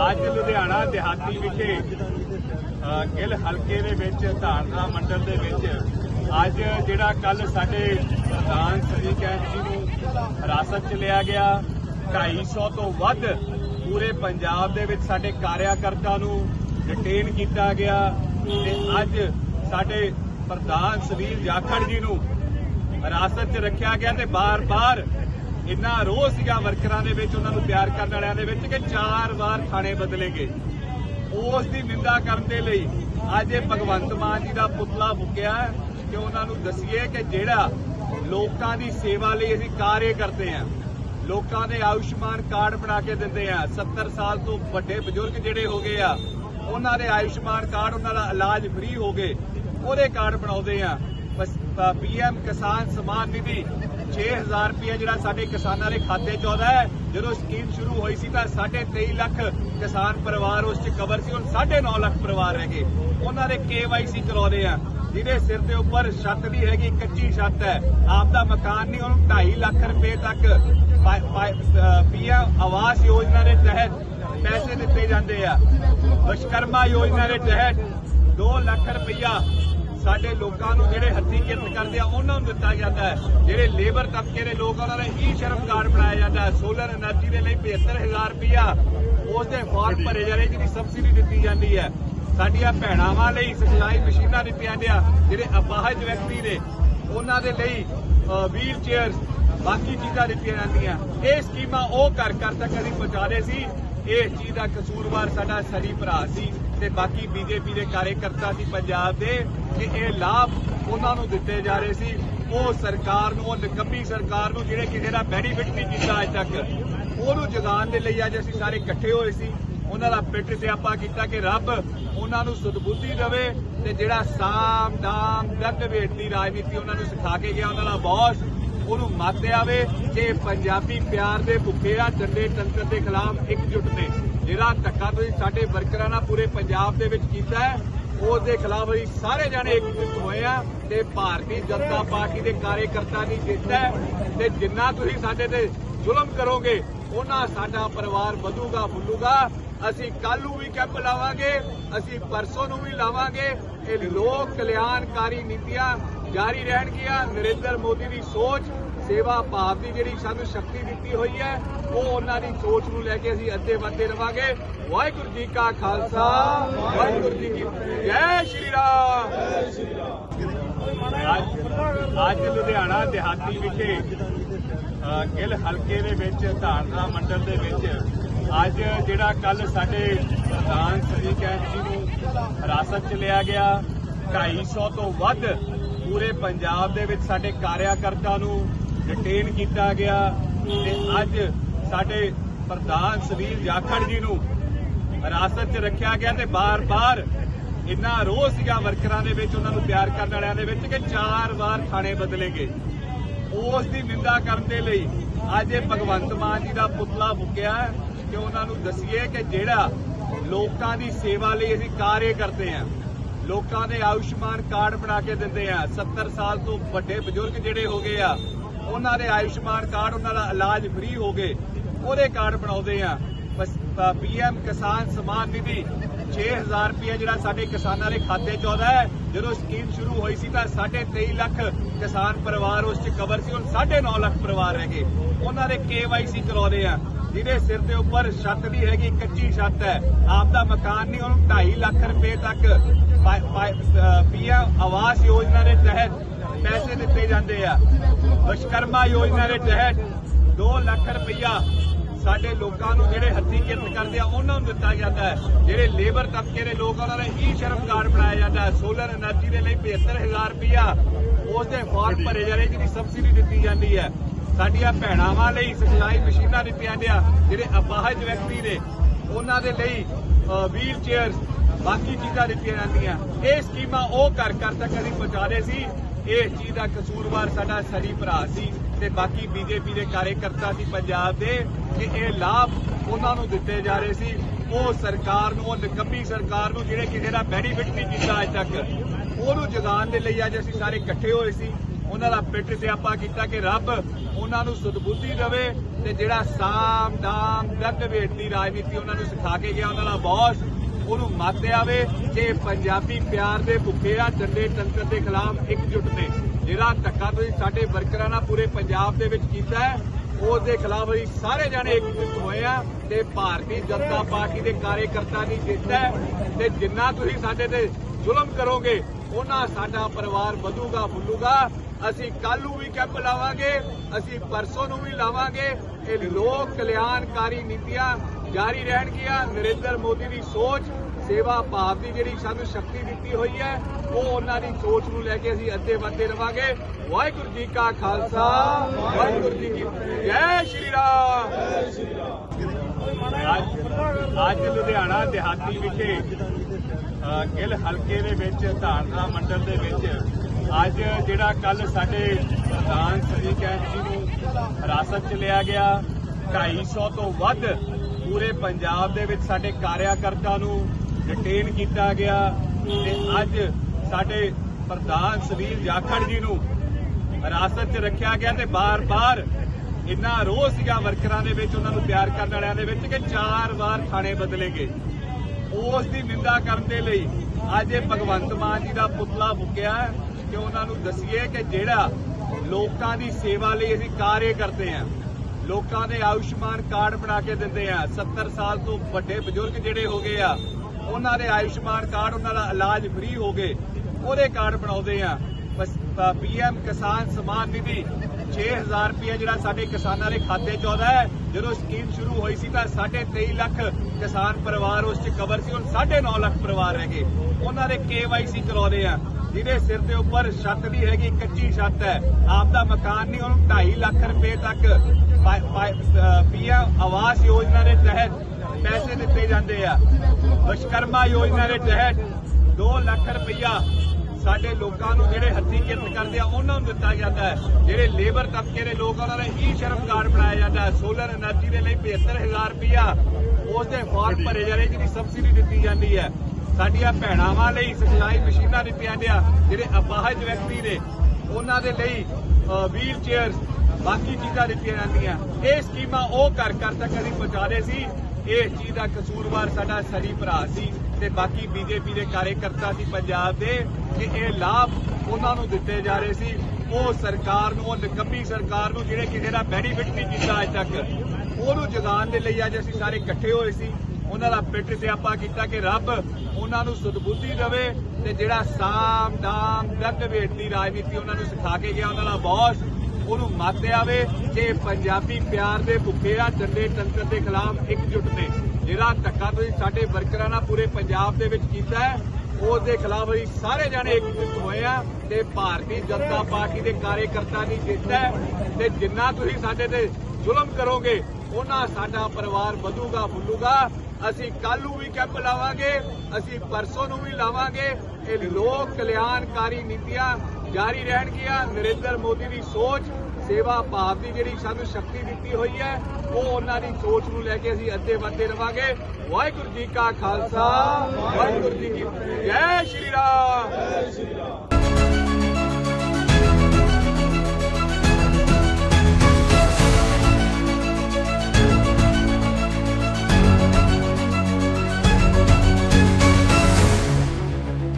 ਅੱਜ ਲੁਧਿਆਣਾ ਦਿਹਾਤੀ ਵਿਖੇ ਗਿੱਲ ਹਲਕੇ ਦੇ ਵਿੱਚ ਧਾਰਨਾ ਮੰਡਲ ਦੇ ਵਿੱਚ ਅੱਜ ਜਿਹੜਾ ਕੱਲ ਸਾਡੇ ਪ੍ਰਧਾਨ ਸ੍ਰੀ ਕੈਂਪ ਜੀ ਨੂੰ ਹਿਰਾਸਤ 'ਚ ਲਿਆ ਗਿਆ 250 ਤੋਂ ਵੱਧ ਪੂਰੇ ਪੰਜਾਬ ਦੇ ਵਿੱਚ ਸਾਡੇ ਕਾਰਿਆਕਰਤਾ ਨੂੰ ਡਿਟੇਨ ਕੀਤਾ ਗਿਆ ਤੇ ਅੱਜ ਸਾਡੇ ਪ੍ਰਧਾਨ ਸੁਨੀਲ ਜਾਖੜ ਜੀ ਨੂੰ ਹਿਰਾਸਤ 'ਚ ਰੱਖਿਆ ਗਿਆ ਤੇ ਬਾਰ-ਬਾਰ ਇੰਨਾ ਰੋਹ ਸੀਗਾ ਵਰਕਰਾਂ ਦੇ ਵਿੱਚ, ਉਹਨਾਂ ਨੂੰ ਪਿਆਰ ਕਰਨ ਵਾਲਿਆਂ ਦੇ ਵਿੱਚ ਕਿ ਚਾਰ ਵਾਰ ਥਾਣੇ ਬਦਲੇਗੇ। ਉਸ ਦੀ ਨਿੰਦਾ ਕਰਨ ਦੇ ਲਈ ਅੱਜ ਇਹ ਭਗਵੰਤ ਮਾਨ ਜੀ ਦਾ ਪੁਤਲਾ ਫੁੱਕਿਆ ਕਿ ਉਹਨਾਂ ਨੂੰ ਦਸੀਏ ਕਿ ਜਿਹੜਾ ਲੋਕਾਂ ਦੀ ਸੇਵਾ ਲਈ ਅਸੀਂ ਕਾਰਜ ਕਰਦੇ ਹਾਂ, ਲੋਕਾਂ ਦੇ ਆਯੁਸ਼ਮਾਨ ਕਾਰਡ ਬਣਾ ਕੇ ਦਿੰਦੇ ਆ 70 ਸਾਲ ਤੋਂ ਵੱਡੇ ਬਜ਼ੁਰਗ ਜਿਹੜੇ ਹੋ ਗਏ ਆ, ਉਹਨਾਂ ਦੇ ਆਯੁਸ਼ਮਾਨ ਕਾਰਡ, ਉਹਨਾਂ ਦਾ ਇਲਾਜ ਫ੍ਰੀ ਹੋ ਗਏ, ਉਹਦੇ ਕਾਰਡ ਬਣਾਉਂਦੇ ਆ ਪੀਐਮ ਕਿਸਾਨ ਸਮਾਨ ਨਿਧੀ 6000 ਰੁਪਏ ਜਿਹੜਾ ਸਾਡੇ ਕਿਸਾਨਾਂ ਦੇ ਖਾਤੇ 'ਚ ਆਉਂਦਾ ਹੈ। ਜਦੋਂ ਸਕੀਮ ਸ਼ੁਰੂ ਹੋਈ ਸੀ ਤਾਂ 23.5 ਲੱਖ ਕਿਸਾਨ ਪਰਿਵਾਰ ਉਸ 'ਚ ਕਵਰ ਸੀ। ਹੁਣ 9.5 ਲੱਖ ਪਰਿਵਾਰ ਰਹਿ ਗਏ। ਉਹਨਾਂ ਦੇ ਕੇਵਾਈਸੀ ਕਰਾਉਂਦੇ ਆ। ਜਿਹਦੇ ਸਿਰ ਦੇ ਉੱਪਰ ਛੱਤ ਵੀ ਹੈਗੀ, ਕੱਚੀ ਛੱਤ ਹੈ। ਆਪ ਦਾ ਮਕਾਨ ਨਹੀਂ, ਉਹਨੂੰ 2.5 ਲੱਖ ਰੁਪਏ ਤੱਕ ਪੀਐਮ ਆਵਾਸ ਯੋਜਨਾ ਦੇ ਤਹਿਤ ਪੈਸੇ ਦਿੱਤੇ ਜਾਂਦੇ ਆ। ਵਿਸ਼ਕਰਮਾ ਯੋਜਨਾ ਦੇ ਤਹਿਤ 2 ਲੱਖ ਰੁਪਈਆ ਸਾਡੇ ਲੋਕਾਂ ਨੂੰ ਜਿਹੜੇ ਹੱਥੀ ਕਿਰਤ ਕਰਦੇ ਆ, ਉਹਨਾਂ ਨੂੰ ਦਿੱਤਾ ਜਾਂਦਾ ਹੈ। ਜਿਹੜੇ ਲੇਬਰ ਤਬਕੇ ਦੇ ਲੋਕ ਉਹਨਾਂ ਦਾ ਈ ਸ਼ਰਮ ਕਾਰਡ ਬਣਾਇਆ ਜਾਂਦਾ ਹੈ। ਸੋਲਰ એનર્ਜੀ ਦੇ ਲਈ 75000 ਰੁਪਇਆ ਉਸ ਦੇ ਫਾਰਮ ਭਰੇ ਜਾ ਰਹੇ ਜਿਹਦੀ ਸਬਸਿਡੀ ਦਿੱਤੀ ਜਾਂਦੀ ਹੈ। ਸਾਡੀਆਂ ਭੈਣਾਵਾਂ ਲਈ ਸਿਖਲਾਈ ਮਸ਼ੀਨਾਂ ਦਿੱਤੀਆਂ ਜਾਂਦੀਆਂ, ਜਿਹੜੇ ਅਪਾਹਜ ਵਿਅਕਤੀ ਨੇ, ਉਹਨਾਂ ਦੇ ਲਈ ਵੀਲ ਚੇਅਰ ਬਾਕੀ ਚੀਜ਼ਾਂ ਦਿੱਤੀਆਂ ਜਾਂਦੀਆਂ। ਇਹ ਸਕੀਮਾਂ ਉਹ ਘਰ ਘਰ ਤੱਕ ਅਸੀਂ ਪਹੁੰਚਾ ਰਹੇ ਸੀ। ਇਸ ਚੀਜ਼ ਦਾ ਕਸੂਰਵਾਰ ਸਾਡਾ ਸਰੀ ਭਰਾ ਸੀ ਤੇ ਬਾਕੀ ਬੀਜੇਪੀ ਦੇ ਕਾਰਜਕਰਤਾ ਸੀ ਪੰਜਾਬ ਦੇ ਕਿ ਇਹ ਲਾਭ ਉਹਨਾਂ ਨੂੰ ਦਿੱਤੇ ਜਾ ਰਹੇ ਸੀ। ਉਹ ਸਰਕਾਰ ਨੂੰ, ਉਹ ਨਿਕੰਮੀ ਸਰਕਾਰ ਨੂੰ ਜਿਹੜੇ ਕਿਸੇ ਦਾ ਬੈਨੀਫਿਟ ਨਹੀਂ ਕੀਤਾ ਅਜੇ ਤੱਕ, ਉਹਨੂੰ ਜਗਾਉਣ ਦੇ ਲਈ ਅੱਜ ਅਸੀਂ ਸਾਰੇ ਇਕੱਠੇ ਹੋਏ ਸੀ। ਉਹਨਾਂ ਦਾ ਪਿੱਟ ਸਿਆਪਾ ਕੀਤਾ ਕਿ ਰੱਬ ਉਹਨਾਂ ਨੂੰ ਸੁਦਬੁੱਧੀ ਦੇਵੇ ਤੇ ਜਿਹੜਾ ਸਾਮ ਦਾਮ ਦਰਦ ਵੇਟ ਦੀ ਰਾਜਨੀਤੀ ਉਹਨਾਂ ਨੂੰ ਸਿਖਾ ਕੇ ਗਿਆ। ਉਹਨਾਂ ਦਾ ਬੌਸ ਉਹਨੂੰ ਮੱਤ ਆਵੇ ਕਿ ਪੰਜਾਬੀ ਪਿਆਰ ਦੇ ਭੁੱਖੇ ਆ ਡੰਡੇ ਤੰਤਰ ਦੇ ਖਿਲਾਫ ਇਕਜੁੱਟ ਨੇ। ਜਿਹੜਾ ਧੱਕਾ ਤੁਸੀਂ ਸਾਡੇ ਵਰਕਰਾਂ ਨਾਲ ਪੂਰੇ ਪੰਜਾਬ ਦੇ ਵਿੱਚ ਕੀਤਾ ਹੈ, ਉਸ ਦੇ ਖਿਲਾਫ ਅਸੀਂ ਸਾਰੇ ਜਾਣੇ ਇਕਜੁੱਟ ਹੋਏ ਆ ਤੇ ਭਾਰਤੀ ਜਨਤਾ ਪਾਰਟੀ ਦੇ ਕਾਰਜਕਰਤਾ ਦੀ ਜਿੱਤ ਹੈ ਤੇ ਜਿੰਨਾ ਤੁਸੀਂ ਸਾਡੇ ਤੇ ਜ਼ੁਲਮ ਕਰੋਗੇ, ਉਹਨਾਂ ਸਾਡਾ ਪਰਿਵਾਰ ਵਧੂਗਾ, ਫੁੱਲੂਗਾ। ਅਸੀਂ ਕੱਲ ਨੂੰ ਵੀ ਕੈਂਪ ਲਾਵਾਂਗੇ, ਅਸੀਂ ਪਰਸੋਂ ਨੂੰ ਵੀ ਲਾਵਾਂਗੇ। ਇਹ ਲੋਕ ਕਲਿਆਣਕਾਰੀ ਨੀਤੀਆਂ ਜਾਰੀ ਰਹਿਣਗੀਆਂ ਨਰਿੰਦਰ ਮੋਦੀ ਦੀ ਸੋਚ, ਸੇਵਾ ਭਾਵ ਦੀ ਜਿਹੜੀ ਸਾਨੂੰ ਸ਼ਕਤੀ ਦਿੱਤੀ ਹੋਈ ਹੈ, ਉਹ ਉਹਨਾਂ ਦੀ ਸੋਚ ਨੂੰ ਲੈ ਕੇ ਅਸੀਂ ਅੱਗੇ ਵਧਦੇ ਰਵਾਂਗੇ। ਵਾਹਿਗੁਰੂ ਜੀ ਕਾ ਖਾਲਸਾ, ਵਾਹਿਗੁਰੂ ਜੀ ਕੀ ਫਤਿਹ। ਜੈ ਸ਼੍ਰੀ ਰਾਮ। ਅੱਜ ਲੁਧਿਆਣਾ ਦਿਹਾਤੀ ਵਿਖੇ ਗਿੱਲ ਹਲਕੇ ਦੇ ਵਿੱਚ ਧਾਰਨਾ ਮੰਡਲ ਦੇ ਵਿੱਚ ਅੱਜ ਜਿਹੜਾ ਕੱਲ ਸਾਡੇ ਪ੍ਰਧਾਨ ਸ੍ਰੀ ਕੈਂਪ ਜੀ ਨੂੰ ਹਿਰਾਸਤ 'ਚ ਲਿਆ ਗਿਆ। 250 ਤੋਂ ਵੱਧ ਪੂਰੇ ਪੰਜਾਬ ਦੇ ਵਿੱਚ ਸਾਡੇ ਕਾਰਿਆਕਰਤਾ ਨੂੰ ਡਿਟੇਨ ਕੀਤਾ ਗਿਆ ਤੇ ਅੱਜ ਸਾਡੇ ਪ੍ਰਧਾਨ ਸੁਨੀਲ ਜਾਖੜ ਜੀ ਨੂੰ ਹਿਰਾਸਤ 'ਚ ਰੱਖਿਆ ਗਿਆ ਤੇ ਬਾਰ-ਬਾਰ ਇੰਨਾ ਰੋਹ ਸੀਗਾ ਵਰਕਰਾਂ ਦੇ ਵਿੱਚ, ਉਹਨਾਂ ਨੂੰ ਪਿਆਰ ਕਰਨ ਵਾਲਿਆਂ ਦੇ ਵਿੱਚ ਕਿ ਚਾਰ ਵਾਰ ਥਾਣੇ ਬਦਲੇਗੇ। ਉਸ ਦੀ ਨਿੰਦਾ ਕਰਨ ਦੇ ਲਈ ਅੱਜ ਇਹ ਭਗਵੰਤ ਮਾਨ ਜੀ ਦਾ ਪੁਤਲਾ ਫੁੱਕਿਆ ਕਿ ਉਹਨਾਂ ਨੂੰ ਦਸੀਏ ਕਿ ਜਿਹੜਾ ਲੋਕਾਂ ਦੀ ਸੇਵਾ ਲਈ ਅਸੀਂ ਕਾਰਜ ਕਰਦੇ ਹਾਂ ਲੋਕਾਂ ਦੇ ਆਯੁਸ਼ਮਾਨ ਕਾਰਡ ਬਣਾ ਕੇ ਦਿੰਦੇ ਆ। 70 ਸਾਲ ਤੋਂ ਵੱਡੇ ਬਜ਼ੁਰਗ ਜਿਹੜੇ ਹੋ ਗਏ ਆ, ਉਹਨਾਂ ਦੇ ਆਯੁਸ਼ਮਾਨ ਕਾਰਡ, ਉਹਨਾਂ ਦਾ ਇਲਾਜ ਫ੍ਰੀ ਹੋ ਗਏ। ਉਹਦੇ ਕਾਰਡ ਬਣਾਉਂਦੇ ਆ। ਪੀਐਮ ਕਿਸਾਨ ਸਮਾਨ ਨਿਧੀ 6000 ਰੁਪਏ ਜਿਹੜਾ ਸਾਡੇ ਕਿਸਾਨਾਂ ਦੇ ਖਾਤੇ 'ਚ ਆਉਂਦਾ ਹੈ। ਜਦੋਂ ਸਕੀਮ ਸ਼ੁਰੂ ਹੋਈ ਸੀ ਤਾਂ 23.5 ਲੱਖ ਕਿਸਾਨ ਪਰਿਵਾਰ ਉਸ 'ਚ ਕਵਰ ਸੀ, ਹੁਣ 9.5 ਲੱਖ ਪਰਿਵਾਰ ਰਹਿ ਗਏ। ਉਹਨਾਂ ਦੇ ਕੇਵਾਈਸੀ ਕਰਾਉਂਦੇ ਆ। ਜਿਹਦੇ ਸਿਰ ਦੇ ਉੱਪਰ ਛੱਤ ਨਹੀਂ ਹੈਗੀ, ਕੱਚੀ ਛੱਤ ਹੈ। ਆਪ ਦਾ ਮਕਾਨ ਨਹੀਂ, ਉਹਨੂੰ 2.5 ਲੱਖ ਰੁਪਏ ਤੱਕ ਪੀਐਮ ਆਵਾਸ ਯੋਜਨਾ ਦੇ ਤਹਿਤ ਪੈਸੇ ਦਿੱਤੇ ਜਾਂਦੇ ਆ। ਵਿਸ਼ਕਰਮਾ ਯੋਜਨਾ ਦੇ ਤਹਿਤ 2 ਲੱਖ ਰੁਪਇਆ ਸਾਡੇ ਲੋਕਾਂ ਨੂੰ ਜਿਹੜੇ ਹੱਥੀ ਕਿਰਤ ਕਰਦੇ ਆ, ਉਹਨਾਂ ਨੂੰ ਦਿੱਤਾ ਜਾਂਦਾ ਹੈ। ਜਿਹੜੇ ਲੇਬਰ ਤਬਕੇ ਦੇ ਲੋਕ ਉਹਨਾਂ ਦੇ ਈ ਸ਼ਰਮ ਕਾਰਡ ਬਣਾਇਆ ਜਾਂਦਾ ਹੈ। ਸੋਲਰ એનર્ਜੀ ਦੇ ਲਈ 75000 ਰੁਪਇਆ ਉਸ ਦੇ ਫਾਰਮ ਭਰੇ ਜਾ ਰਹੇ ਜਿਹਦੀ ਸਬਸਿਡੀ ਦਿੱਤੀ ਜਾਂਦੀ ਹੈ। ਸਾਡੀਆਂ ਭੈਣਾਵਾਂ ਲਈ ਸਿਖਲਾਈ ਮਸ਼ੀਨਾਂ ਦਿੱਤੀਆਂ ਜਾਂਦੀਆਂ ਜਿਹੜੇ ਅਪਾਹਜ ਵਿਅਕਤੀ ਨੇ, ਉਹਨਾਂ ਦੇ ਲਈ ਵੀਲ ਚੇਅਰਸ ਬਾਕੀ ਚੀਜ਼ਾਂ ਦਿੱਤੀਆਂ ਜਾਂਦੀਆਂ। ਇਹ ਸਕੀਮਾਂ ਉਹ ਘਰ ਘਰ ਤੱਕ ਅਸੀਂ ਪਹੁੰਚਾ ਰਹੇ ਸੀ। ਇਸ ਚੀਜ਼ ਦਾ ਕਸੂਰਵਾਰ ਸਾਡਾ ਸਰੀ ਭਰਾ ਸੀ ਤੇ ਬਾਕੀ ਬੀਜੇਪੀ ਦੇ ਕਾਰਜਕਰਤਾ ਸੀ ਪੰਜਾਬ ਦੇ ਕਿ ਇਹ ਲਾਭ ਉਹਨਾਂ ਨੂੰ ਦਿੱਤੇ ਜਾ ਰਹੇ ਸੀ। ਉਹ ਸਰਕਾਰ ਨੂੰ, ਉਹ ਨਿਕੰਮੀ ਸਰਕਾਰ ਨੂੰ, ਜਿਹੜੇ ਕਿਸੇ ਦਾ ਬੈਨੀਫਿਟ ਨਹੀਂ ਕੀਤਾ ਅਜੇ ਤੱਕ, ਉਹਨੂੰ ਜਗਾਉਣ ਦੇ ਲਈ ਅੱਜ ਅਸੀਂ ਸਾਰੇ ਇਕੱਠੇ ਹੋਏ ਸੀ। ਉਹਨਾਂ ਦਾ ਪਿੱਟ ਸਿਆਪਾ ਕੀਤਾ ਕਿ ਰੱਬ ਉਹਨਾਂ ਨੂੰ ਸਦਬੁੱਧੀ ਦੇਵੇ ਤੇ ਜਿਹੜਾ ਸਾਮ ਦਾਮ ਦੰਦ ਵੇਟ ਦੀ ਰਾਜਨੀਤੀ ਉਹਨਾਂ ਨੂੰ ਸਿਖਾ ਕੇ ਗਿਆ, ਉਹਨਾਂ ਦਾ ਬੌਸ ਉਹਨੂੰ ਮੱਤ ਆਵੇ ਕਿ ਪੰਜਾਬੀ ਪਿਆਰ ਦੇ ਭੁੱਖੇ ਆ ਡੰਡੇ ਟੰਕਰ ਦੇ ਖਿਲਾਫ ਇਕਜੁੱਟ ਨੇ। ਜਿਹੜਾ ਧੱਕਾ ਤੁਸੀਂ ਸਾਡੇ ਵਰਕਰਾਂ ਨਾਲ ਪੂਰੇ ਪੰਜਾਬ ਦੇ ਵਿੱਚ ਕੀਤਾ ਹੈ, ਉਸ ਦੇ ਖਿਲਾਫ ਅਸੀਂ ਸਾਰੇ ਜਾਣੇ ਇਕਜੁੱਟ ਹੋਏ ਆ ਤੇ ਭਾਰਤੀ ਜਨਤਾ ਪਾਰਟੀ ਦੇ ਕਾਰਜਕਰਤਾ ਦੀ ਜਿੱਤ ਹੈ ਤੇ ਜਿੰਨਾ ਤੁਸੀਂ ਸਾਡੇ ਤੇ ਜ਼ੁਲਮ ਕਰੋਗੇ, ਉਹਨਾਂ ਸਾਡਾ ਪਰਿਵਾਰ ਵਧੂਗਾ, ਫੁੱਲੂਗਾ। ਅਸੀਂ ਕੱਲ ਨੂੰ ਵੀ ਕੈਂਪ ਲਾਵਾਂਗੇ, ਅਸੀਂ ਪਰਸੋਂ ਨੂੰ ਵੀ ਲਾਵਾਂਗੇ। ਇਹ ਲੋਕ ਕਲਿਆਣਕਾਰੀ ਨੀਤੀਆਂ ਜਾਰੀ ਰਹਿਣਗੀਆਂ। ਨਰਿੰਦਰ ਮੋਦੀ ਦੀ ਸੋਚ, ਸੇਵਾ ਭਾਵ ਦੀ ਜਿਹੜੀ ਸਾਨੂੰ ਸ਼ਕਤੀ ਦਿੱਤੀ ਹੋਈ ਹੈ, ਉਹ ਉਹਨਾਂ ਦੀ ਸੋਚ ਨੂੰ ਲੈ ਕੇ ਅਸੀਂ ਅੱਗੇ ਵਧਦੇ ਰਵਾਂਗੇ। ਵਾਹਿਗੁਰੂ ਜੀ ਕਾ ਖਾਲਸਾ, ਵਾਹਿਗੁਰੂ ਜੀ ਕੀ ਜੈ ਸ਼੍ਰੀ ਰਾਮ। ਅੱਜ ਲੁਧਿਆਣਾ ਦਿਹਾਤੀ ਵਿਖੇ ਗਿੱਲ ਹਲਕੇ ਦੇ ਵਿੱਚ ਧਾਰਨਾ ਮੰਡਲ ਦੇ ਵਿੱਚ ਅੱਜ ਜਿਹੜਾ ਕੱਲ ਸਾਡੇ ਪ੍ਰਧਾਨ ਸ੍ਰੀ ਕੈਂਪ ਜੀ ਨੂੰ ਹਿਰਾਸਤ 'ਚ ਲਿਆ ਗਿਆ 250 ਤੋਂ ਵੱਧ ਪੂਰੇ ਪੰਜਾਬ ਦੇ ਵਿੱਚ ਸਾਡੇ ਕਾਰਿਆਕਰਤਾ ਨੂੰ ਡਿਟੇਨ ਕੀਤਾ ਗਿਆ ਤੇ ਅੱਜ ਸਾਡੇ ਪ੍ਰਧਾਨ ਸੁਨੀਲ ਜਾਖੜ ਜੀ ਨੂੰ ਹਿਰਾਸਤ 'ਚ ਰੱਖਿਆ ਗਿਆ ਤੇ ਬਾਰ-ਬਾਰ ਇੰਨਾ ਰੋਹ ਸੀਗਾ ਵਰਕਰਾਂ ਦੇ ਵਿੱਚ, ਉਹਨਾਂ ਨੂੰ ਪਿਆਰ ਕਰਨ ਵਾਲਿਆਂ ਦੇ ਵਿੱਚ ਕਿ ਚਾਰ ਵਾਰ ਥਾਣੇ ਬਦਲੇਗੇ। ਉਸ ਦੀ ਨਿੰਦਾ ਕਰਨ ਦੇ ਲਈ ਅੱਜ ਇਹ ਭਗਵੰਤ ਮਾਨ ਜੀ ਦਾ ਪੁਤਲਾ ਫੁੱਕਿਆ। ਕਿ ਉਹਨਾਂ ਨੂੰ ਦਸੀਏ ਕਿ ਜਿਹੜਾ ਲੋਕਾਂ ਦੀ ਸੇਵਾ ਲਈ ਅਸੀਂ ਕਾਰਜ ਕਰਦੇ ਹਾਂ, ਲੋਕਾਂ ਦੇ ਆਯੁਸ਼ਮਾਨ ਕਾਰਡ ਬਣਾ ਕੇ ਦਿੰਦੇ ਆ 70 ਸਾਲ ਤੋਂ ਵੱਡੇ ਬਜ਼ੁਰਗ ਜਿਹੜੇ ਹੋ ਗਏ ਆ, ਉਹਨਾਂ ਦੇ ਆਯੁਸ਼ਮਾਨ ਕਾਰਡ ਉਹਨਾਂ ਦਾ ਇਲਾਜ ਫ੍ਰੀ ਹੋ ਗਏ, ਉਹਦੇ ਕਾਰਡ ਬਣਾਉਂਦੇ ਆ ਪੀਐਮ ਕਿਸਾਨ ਸਮਾਨ ਨਿਧੀ 6000 ਰੁਪਏ ਜਿਹੜਾ ਸਾਡੇ ਕਿਸਾਨਾਂ ਦੇ ਖਾਤੇ 'ਚ ਆਉਂਦਾ ਹੈ। ਜਦੋਂ ਸਕੀਮ ਸ਼ੁਰੂ ਹੋਈ ਸੀ ਤਾਂ 23.5 ਲੱਖ ਕਿਸਾਨ ਪਰਿਵਾਰ ਉਸ 'ਚ ਕਵਰ ਸੀ, ਹੁਣ 9.5 ਲੱਖ ਪਰਿਵਾਰ ਰਹਿ ਗਏ। ਉਹਨਾਂ ਦੇ ਕੇਵਾਈਸੀ ਕਰਾਉਂਦੇ ਆ ਜਿਹਦੇ ਸਿਰ ਦੇ ਉੱਪਰ ਛੱਤ ਨਹੀਂ ਹੈਗੀ, ਕੱਚੀ ਛੱਤ ਹੈ। ਆਪ ਦਾ ਮਕਾਨ ਨਹੀਂ, ਉਹਨੂੰ 2.5 ਲੱਖ ਰੁਪਏ ਤੱਕ ਪੀਐਮ ਆਵਾਸ ਯੋਜਨਾ ਦੇ ਤਹਿਤ ਪੈਸੇ ਦਿੱਤੇ ਜਾਂਦੇ ਆ। ਵਿਸ਼ਕਰਮਾ ਯੋਜਨਾ ਦੇ ਤਹਿਤ 2 ਲੱਖ ਰੁਪਇਆ ਸਾਡੇ ਲੋਕਾਂ ਨੂੰ ਜਿਹੜੇ ਹੱਥੀਂ ਕਿਰਤ ਕਰਦੇ ਆ, ਉਹਨਾਂ ਨੂੰ ਦਿੱਤਾ ਜਾਂਦਾ ਹੈ। ਜਿਹੜੇ ਲੇਬਰ ਤਬਕੇ ਦੇ ਲੋਕ ਉਹਨਾਂ ਦਾ ਈ ਸ਼ਰਮ ਕਾਰਡ ਬਣਾਇਆ ਜਾਂਦਾ ਹੈ। ਸੋਲਰ એનર્ਜੀ ਦੇ ਲਈ 75000 ਰੁਪਇਆ ਉਸ ਦੇ ਫਾਰਮ ਭਰੇ ਜਾ ਰਹੇ ਜਿਹਦੀ ਸਬਸਿਡੀ ਦਿੱਤੀ ਜਾਂਦੀ ਹੈ। ਸਾਡੀਆਂ ਭੈਣਾਵਾਂ ਲਈ ਸਿਖਲਾਈ ਮਸ਼ੀਨਾਂ ਦਿੱਤੀਆਂ ਜਾਂਦੀਆਂ ਜਿਹੜੇ ਅਪਾਹਜ ਵਿਅਕਤੀ ਨੇ, ਉਹਨਾਂ ਦੇ ਲਈ ਵੀਲ ਚੇਅਰਸ ਬਾਕੀ ਚੀਜ਼ਾਂ ਦਿੱਤੀਆਂ ਜਾਂਦੀਆਂ। ਇਹ ਸਕੀਮਾਂ ਉਹ ਘਰ ਘਰ ਤੱਕ ਅਸੀਂ ਪਹੁੰਚਾ ਰਹੇ ਸੀ। ਇਸ ਚੀਜ਼ ਦਾ ਕਸੂਰਵਾਰ ਸਾਡਾ ਸਰੀ ਭਰਾ ਸੀ ਤੇ ਬਾਕੀ ਬੀਜੇਪੀ ਦੇ ਕਾਰਜਕਰਤਾ ਸੀ ਪੰਜਾਬ ਦੇ ਕਿ ਇਹ ਲਾਭ ਉਹਨਾਂ ਨੂੰ ਦਿੱਤੇ ਜਾ ਰਹੇ ਸੀ। ਉਹ ਸਰਕਾਰ ਨੂੰ, ਉਹ ਨਿਕੰਮੀ ਸਰਕਾਰ ਨੂੰ, ਜਿਹੜੇ ਕਿਸੇ ਦਾ ਬੈਨੀਫਿਟ ਨਹੀਂ ਕੀਤਾ ਅਜੇ ਤੱਕ, ਉਹਨੂੰ ਜਗਾਉਣ ਦੇ ਲਈ ਅੱਜ ਅਸੀਂ ਸਾਰੇ ਇਕੱਠੇ ਹੋਏ ਸੀ। ਉਹਨਾਂ ਦਾ ਪਿੱਟ ਸਿਆਪਾ ਕੀਤਾ ਕਿ ਰੱਬ ਉਹਨਾਂ ਨੂੰ ਸਦਬੁੱਧੀ ਦੇਵੇ ਤੇ ਜਿਹੜਾ ਸਾਮ ਦਾਮ ਦੰਦ ਵੇਟ ਦੀ ਰਾਜਨੀਤੀ ਉਹਨਾਂ ਨੂੰ ਸਿਖਾ ਕੇ ਗਿਆ, ਉਹਨਾਂ ਦਾ ਬੌਸ ਉਹਨੂੰ ਮੱਤ ਆਵੇ ਕਿ ਪੰਜਾਬੀ ਪਿਆਰ ਦੇ ਭੁੱਖੇ ਆ ਡੰਡੇ ਟੰਕਰ ਦੇ ਖਿਲਾਫ ਇਕਜੁੱਟ ਨੇ। ਜਿਹੜਾ ਧੱਕਾ ਤੁਸੀਂ ਸਾਡੇ ਵਰਕਰਾਂ ਨਾਲ ਪੂਰੇ ਪੰਜਾਬ ਦੇ ਵਿੱਚ ਕੀਤਾ ਹੈ, ਉਸ ਦੇ ਖਿਲਾਫ ਅਸੀਂ ਸਾਰੇ ਜਾਣੇ ਇਕਜੁੱਟ ਹੋਏ ਆ ਤੇ ਭਾਰਤੀ ਜਨਤਾ ਪਾਰਟੀ ਦੇ ਕਾਰਜਕਰਤਾ ਦੀ ਜਿੱਤ ਹੈ ਤੇ ਜਿੰਨਾ ਤੁਸੀਂ ਸਾਡੇ ਤੇ ਜ਼ੁਲਮ ਕਰੋਗੇ, ਉਹਨਾਂ ਸਾਡਾ ਪਰਿਵਾਰ ਵਧੂਗਾ, ਫੁੱਲੂਗਾ। ਅਸੀਂ ਕੱਲ ਨੂੰ ਵੀ ਕੈਂਪ ਲਾਵਾਂਗੇ, ਅਸੀਂ ਪਰਸੋਂ ਨੂੰ ਵੀ ਲਾਵਾਂਗੇ। ਇਹ ਲੋਕ ਕਲਿਆਣਕਾਰੀ ਨੀਤੀਆਂ ਜਾਰੀ ਰਹਿਣਗੀਆਂ। ਨਰਿੰਦਰ ਮੋਦੀ ਦੀ ਸੋਚ, ਸੇਵਾ ਭਾਵ ਦੀ ਜਿਹੜੀ ਸਾਨੂੰ ਸ਼ਕਤੀ ਦਿੱਤੀ ਹੋਈ ਹੈ, ਉਹ ਉਹਨਾਂ ਦੀ ਸੋਚ ਨੂੰ ਲੈ ਕੇ ਅਸੀਂ ਅੱਗੇ ਵਧਦੇ ਰਵਾਂਗੇ। ਵਾਹਿਗੁਰੂ ਜੀ ਕਾ ਖਾਲਸਾ, ਵਾਹਿਗੁਰੂ ਜੀ ਕੀ ਫਤਿਹ। ਜੈ ਸ਼੍ਰੀ ਰਾਮ।